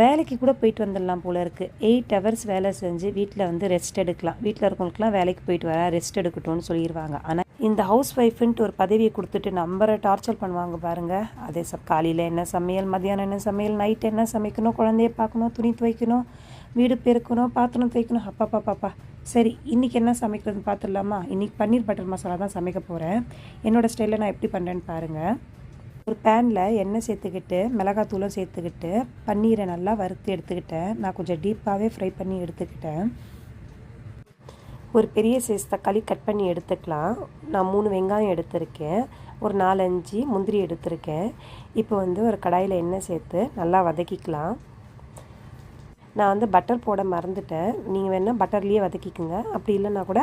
வேலைக்கு கூட போயிட்டு வந்துடலாம் போல இருக்குது எயிட் ஹவர்ஸ் வேலை செஞ்சு வீட்டில் வந்து ரெஸ்ட் எடுக்கலாம். வீட்டில் இருக்கவங்களுக்குலாம் வேலைக்கு போயிட்டு வர ரெஸ்ட் எடுக்கட்டும்னு சொல்லிடுவாங்க ஆனால் இந்த ஹவுஸ் ஒய்ஃப்ன்ட்டு ஒரு பதவியை கொடுத்துட்டு நம்பரை டார்ச்சர் பண்ணுவாங்க பாருங்கள் அதே சப் காலையில் என்ன சமையல் மதியானம் என்ன சமையல் நைட் என்ன சமைக்கணும் குழந்தைய பார்க்கணும் துணி துவைக்கணும் வீடு பெருக்கணும் பாத்திரம் துவைக்கணும் அப்பா பாப்பா சரி இன்றைக்கி என்ன சமைக்கிறதுன்னு பார்த்துடலாமா இன்றைக்கி பன்னீர் பட்டர் மசாலா தான் சமைக்க போகிறேன் என்னோடய ஸ்டைலில் நான் எப்படி பண்ணுறேன்னு பாருங்கள் ஒரு பேனில் எண்ணெய் சேர்த்துக்கிட்டு மிளகாத்தூளும் சேர்த்துக்கிட்டு பன்னீரை நல்லா வறுத்து எடுத்துக்கிட்டேன். நான் கொஞ்சம் டீப்பாகவே ஃப்ரை பண்ணி எடுத்துக்கிட்டேன். ஒரு பெரிய சைஸ் தக்காளி கட் பண்ணி எடுத்துக்கலாம். நான் மூணு வெங்காயம் எடுத்திருக்கேன். ஒரு நாலஞ்சு முந்திரி எடுத்திருக்கேன். இப்போ வந்து ஒரு கடாயில் எண்ணெய் சேர்த்து நல்லா வதக்கிக்கலாம். நான் வந்து பட்டர் போட மறந்துட்டேன். நீங்கள் வேணால் பட்டர்லேயே வதக்கிக்கோங்க. அப்படி இல்லைன்னா கூட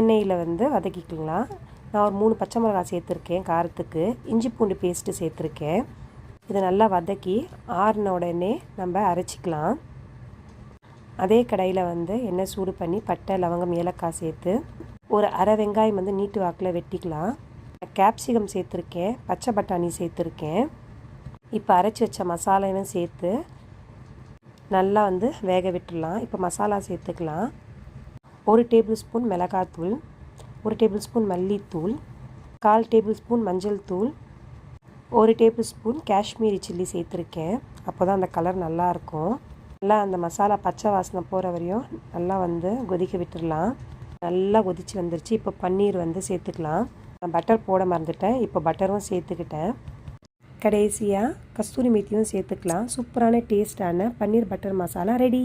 எண்ணெயில் வந்து வதக்கிக்கலாம். நான் ஒரு மூணு பச்சை மிளகாய் சேர்த்துருக்கேன் காரத்துக்கு. இஞ்சி பூண்டு பேஸ்ட்டு சேர்த்துருக்கேன். இதை நல்லா வதக்கி ஆறின உடனே நம்ம அரைச்சிக்கலாம். அதே கடையில் வந்து எண்ணெய் சூடு பண்ணி பட்டை லவங்கம் ஏலக்காய் சேர்த்து ஒரு அரை வெங்காயம் வந்து நீட்டு வாக்கில் வெட்டிக்கலாம். கேப்சிகம் சேர்த்துருக்கேன் பச்சை பட்டாணி சேர்த்துருக்கேன். இப்போ அரைச்சி வச்ச மசாலாவும் சேர்த்து நல்லா வந்து வேக விட்டுடலாம். இப்போ மசாலா சேர்த்துக்கலாம். ஒரு டேபிள் ஸ்பூன் மிளகாத்தூள். ஒரு டேபிள் ஸ்பூன் மல்லித்தூள் கால் டேபிள் ஸ்பூன் மஞ்சள் தூள் ஒரு டேபிள் ஸ்பூன் காஷ்மீரி சில்லி சேர்த்துருக்கேன். அப்போ தான் அந்த கலர் நல்லாயிருக்கும் நல்லா அந்த மசாலா பச்சை வாசனை போகிற வரையும் நல்லா வந்து கொதிக்க விட்டுடலாம் நல்லா கொதிச்சு வந்துருச்சு. இப்போ பன்னீர் வந்து சேர்த்துக்கலாம். நான் பட்டர் போட மறந்துட்டேன். இப்போ பட்டரும் சேர்த்துக்கிட்டேன். கடைசியாக கஸ்தூரி மேத்தியும் சேர்த்துக்கலாம். சூப்பரான டேஸ்டான பன்னீர் பட்டர் மசாலா ரெடி.